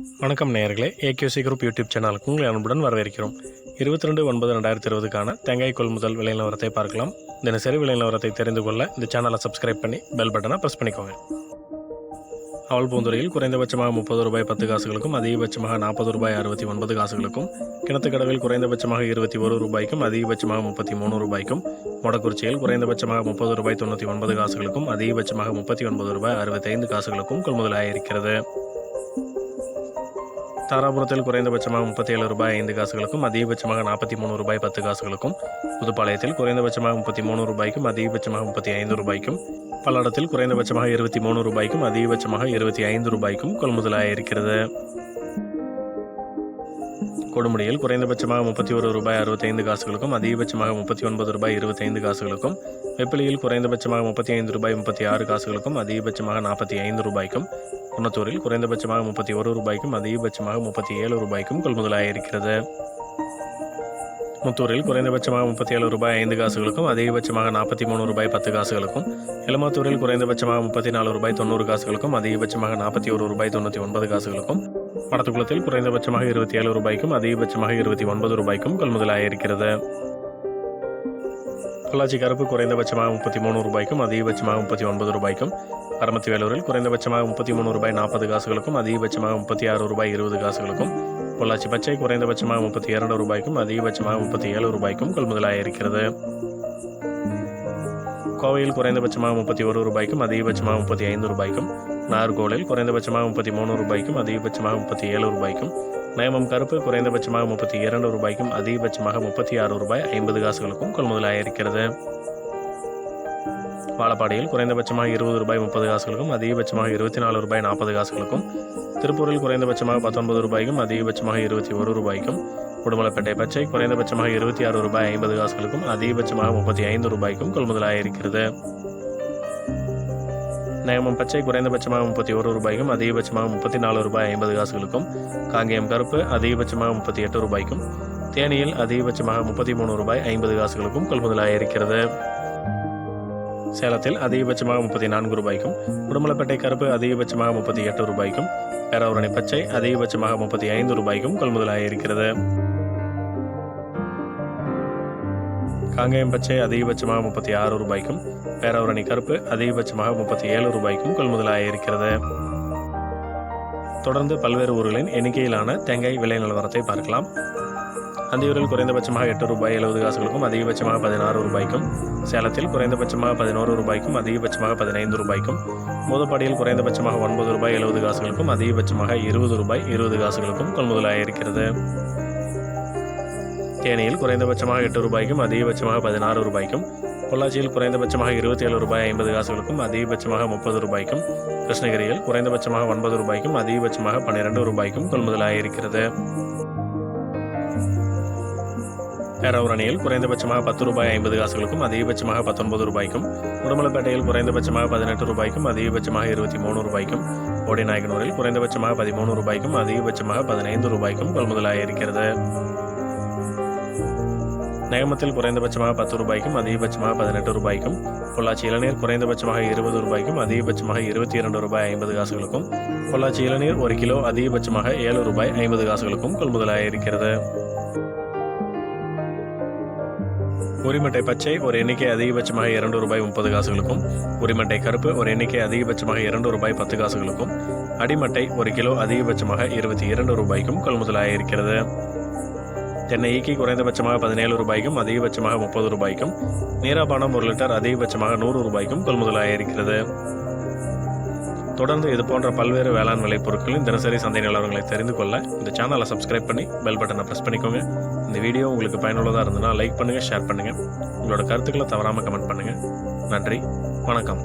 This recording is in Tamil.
வணக்கம் நேயர்களே. ஏகேசி குரூப் யூடியூப் சேனலுக்கு உங்களை அன்புடன் வரவேற்கிறோம். இருபத்தி ரெண்டு ஒன்பது ரெண்டாயிரத்தி இருபதுக்கான தேங்காய் கொள்முதல் விலை நிலவரத்தை பார்க்கலாம். தினசரி விலை நிலவரத்தை தெரிந்து கொள்ள இந்த சேனலை சப்ஸ்கிரைப் பண்ணி பெல் பட்டனை ப்ரெஸ் பண்ணிக்கோங்க. அவல் பூந்துறையில் குறைந்தபட்சமாக முப்பது ரூபாய் பத்து காசுகளுக்கும் அதிகபட்சமாக நாற்பது ரூபாய் அறுபத்தி ஒன்பது காசுகளுக்கும் கிணத்துக்கடவில் குறைந்தபட்சமாக இருபத்தி ஒரு ரூபாய்க்கும் அதிகபட்சமாக முப்பத்தி மூணு ரூபாய்க்கும் மொடக்குறிச்சியில் குறைந்தபட்சமாக முப்பது ரூபாய் தொண்ணூற்றி ஒன்பது காசுகளுக்கும் அதிகபட்சமாக முப்பத்தி ஒன்பது ரூபாய் அறுபத்தைந்து காசுகளுக்கும் கொள்முதலாயிருக்கிறது தாராபுரத்தில் குறைந்தபட்சமாக முப்பத்தி ஏழு ரூபாய் ஐந்து காசுகளுக்கும் அதிகபட்சமாக நாற்பத்தி மூணு ரூபாய் பத்து காசுகளுக்கும் புதுப்பாளையத்தில் குறைந்தபட்சமாக முப்பத்தி மூணு ரூபாய்க்கும் அதிகபட்சமாக முப்பத்தி ஐந்து ரூபாய்க்கும் பல்லடத்தில் குறைந்தபட்சமாக இருபத்தி மூணு ரூபாய்க்கும் அதிகபட்சமாக இருபத்தி ஐந்து ரூபாய்க்கும் கொள்முதலாக இருக்கிறது. கொடுமுடியில் குறைந்தபட்சமாக முப்பத்தி ஒரு ரூபாய் அறுபத்தைந்து காசுகளுக்கும் அதிகபட்சமாக முப்பத்தி ஒன்பது ரூபாய் இருபத்தைந்து காசுகளுக்கும் வெப்பிலியில் குறைந்தபட்சமாக முப்பத்தி ஐந்து ரூபாய் முப்பத்தி ஆறு காசுகளுக்கும் அதிகபட்சமாக நாற்பத்தி ஐந்து ரூபாய்க்கும் குன்னத்தூரில் குறைந்தபட்சமாக முப்பத்தி ஒரு ரூபாய்க்கும் அதிகபட்சமாக முப்பத்தி ஏழு ரூபாய்க்கும் கொள்முதலாக இருக்கிறது முத்தூரில் குறைந்தபட்சமாக முப்பத்தி ஏழு ரூபாய் ஐந்து காசுகளுக்கும் அதிகபட்சமாக நாற்பத்தி மூணு ரூபாய் பத்து காசுகளுக்கும் எலமாத்தூரில் குறைந்தபட்சமாக முப்பத்தி நாலு ரூபாய் தொண்ணூறு காசுகளுக்கும் அதிகபட்சமாக நாற்பத்தி ஒரு ரூபாய் தொண்ணூற்றி ஒன்பது காசுகளுக்கும் படத்துக்குளத்தில் குறைந்தபட்சமாக இருபத்தி ஏழு ரூபாய்க்கும் அதிகபட்சமாக இருபத்தி ஒன்பது ரூபாய்க்கும் கொள்முதலாக இருக்கிறது பொள்ளாச்சி கருப்பு குறைந்தபட்சமாக முப்பத்தி மூணு ரூபாய்க்கும் அதிகபட்சமாக முப்பத்தி ஒன்பது ரூபாய்க்கும். பரமத்தி வேலூரில் குறைந்தபட்சமாக முப்பத்தி மூணு ரூபாய் நாற்பது காசுகளுக்கும் அதிகபட்சமாக முப்பத்தி ஆறு ரூபாய் இருபது காசுகளுக்கும். பொள்ளாச்சி பச்சை குறைந்தபட்சமாக முப்பத்தி இரண்டு ரூபாய்க்கும் அதிகபட்சமாக முப்பத்தி ஏழு ரூபாய்க்கும் கொள்முதலாக இருக்கிறது. கோவையில் குறைந்தபட்சமாக முப்பத்தி ஒரு ரூபாய்க்கும் அதிகபட்சமாக முப்பத்தி ஐந்து ரூபாய்க்கும். நார்கோலில் குறைந்தபட்சமாக முப்பத்தி மூணு ரூபாய்க்கும் அதிகபட்சமாக முப்பத்தி ஏழு ரூபாய்க்கும். நேமம் கருப்பு குறைந்தபட்சமாக முப்பத்தி இரண்டு ரூபாய்க்கும் அதிகபட்சமாக முப்பத்தி ஆறு ரூபாய் ஐம்பது காசுகளுக்கும் கொள்முதலாக இருக்கிறது வாழப்பாடியில் குறைந்தபட்சமாக இருபது ரூபாய் முப்பது காசுகளுக்கும் அதிகபட்சமாக இருபத்தி நாலு ரூபாய் நாற்பது காசுகளுக்கும். திருப்பூரில் குறைந்தபட்சமாக பத்தொன்பது ரூபாய்க்கும் அதிகபட்சமாக இருபத்தி ஒரு ரூபாய்க்கும். உடுமலைப்பேட்டை பச்சை குறைந்தபட்சமாக இருபத்தி ஆறு ரூபாய் ஐம்பது காசுகளுக்கும் அதிகபட்சமாக முப்பத்தி ஐந்து ரூபாய்க்கும் கொள்முதலாக இருக்கிறது நேமம் பச்சை குறைந்தபட்சமாக முப்பத்தி ஒரு ரூபாய்க்கும் அதிகபட்சமாக முப்பத்தி நாலு ரூபாய் ஐம்பது காசுகளுக்கும். காங்கேயம் கருப்பு அதிகபட்சமாக முப்பத்தி எட்டு ரூபாய்க்கும். தேனியில் அதிகபட்சமாக முப்பத்தி மூணு ரூபாய் ஐம்பது காசுகளுக்கும் கொள்முதலாக இருக்கிறது. சேலத்தில் அதிகபட்சமாக முப்பத்தி நான்கு ரூபாய்க்கும் உடுமலைப்பேட்டை கருப்பு அதிகபட்சமாக முப்பத்தி எட்டு ரூபாய்க்கும் பேராவரணி பச்சை அதிகபட்சமாக முப்பத்தி ஐந்து ரூபாய்க்கும் கொள்முதலாக இருக்கிறது. காங்கேயம் பச்சை அதிகபட்சமாக முப்பத்தி ஆறு ரூபாய்க்கும் பேரவரணி கருப்பு அதிகபட்சமாக முப்பத்தி ஏழு ரூபாய்க்கும் கொள்முதலாக இருக்கிறது. தொடர்ந்து பல்வேறு ஊர்களின் எண்ணிக்கையிலான தேங்காய் விலை நிலவரத்தை பார்க்கலாம். அந்தியூரில் குறைந்தபட்சமாக எட்டு ரூபாய் எழுபது காசுகளுக்கும் அதிகபட்சமாக பதினாறு ரூபாய்க்கும் சேலத்தில் குறைந்தபட்சமாக பதினோரு ரூபாய்க்கும் அதிகபட்சமாக பதினைந்து ரூபாய்க்கும் மோதப்பாடியில் குறைந்தபட்சமாக ஒன்பது ரூபாய் எழுபது காசுகளுக்கும் அதிகபட்சமாக இருபது ரூபாய் இருபது காசுகளுக்கும் கொள்முதலாக இருக்கிறது. தேனியில் குறைந்தபட்சமாக எட்டு ரூபாய்க்கும் அதிகபட்சமாக பதினாறு ரூபாய்க்கும் பொள்ளாச்சியில் குறைந்தபட்சமாக இருபத்தி ஏழு ரூபாய் ஐம்பது காசுகளுக்கும் அதிகபட்சமாக முப்பது ரூபாய்க்கும் கிருஷ்ணகிரியில் குறைந்தபட்சமாக ஒன்பது ரூபாய்க்கும் அதிகபட்சமாக பன்னிரெண்டு ரூபாய்க்கும் கொள்முதலாக இருக்கிறது. பேரவரணியில் குறைந்தபட்சமாக பத்து ரூபாய் ஐம்பது காசுகளுக்கும் அதிகபட்சமாக பத்தொன்பது ரூபாய்க்கும் உடுமலைப்பேட்டையில் குறைந்தபட்சமாக பதினெட்டு ரூபாய்க்கும் அதிகபட்சமாக இருபத்தி மூணு ரூபாய்க்கும் ஓடிநாயகனூரில் குறைந்தபட்சமாக பதிமூணு ரூபாய்க்கும் அதிகபட்சமாக பதினைந்து ரூபாய்க்கும் கொள்முதலாக இருக்கிறது. நேமத்தில் குறைந்தபட்சமாக பத்து ரூபாய்க்கும் அதிகபட்சமாக பதினெட்டு ரூபாய்க்கும் பொள்ளாச்சி இளநீர் குறைந்தபட்சமாக இருபது ரூபாய்க்கும் அதிகபட்சமாக இருபத்தி இரண்டு ரூபாய் ஐம்பது காசுகளுக்கும் பொள்ளாச்சி இளநீர் ஒரு கிலோ அதிகபட்சமாக ஏழு ரூபாய் ஐம்பது காசுகளுக்கும் கொள்முதலாக இருக்கிறது. உரிமட்டை பச்சை ஒரு எண்ணிக்கை அதிகபட்சமாக இரண்டு ரூபாய் முப்பது காசுகளுக்கும் உரிமட்டை கருப்பு ஒரு எண்ணிக்கை அதிகபட்சமாக இரண்டு ரூபாய் பத்து காசுகளுக்கும் அடிமட்டை ஒரு கிலோ அதிகபட்சமாக இருபத்தி இரண்டு ரூபாய்க்கும் கொள்முதலாக இருக்கிறது. தென்னைக்கு குறைந்தபட்சமாக பதினேழு ரூபாய்க்கும் அதிகபட்சமாக முப்பது ரூபாய்க்கும். நீராபானம் ஒரு லிட்டர் அதிகபட்சமாக நூறு ரூபாய்க்கும் கொள்முதலாக இருக்கிறது. தொடர்ந்து இது போன்ற பல்வேறு வேளாண் விலை பொருட்களின் தினசரி சந்தை நிலவரங்களை தெரிந்து கொள்ள இந்த சேனலை சப்ஸ்கிரைப் பண்ணி பெல் பட்டனை ப்ரெஸ் பண்ணிக்கோங்க. இந்த வீடியோ உங்களுக்கு பயனுள்ளதாக இருந்ததுன்னா லைக் பண்ணுங்கள் ஷேர் பண்ணுங்கள் உங்களோட கருத்துக்களை தவறாமல் கமெண்ட் பண்ணுங்கள் நன்றி வணக்கம்.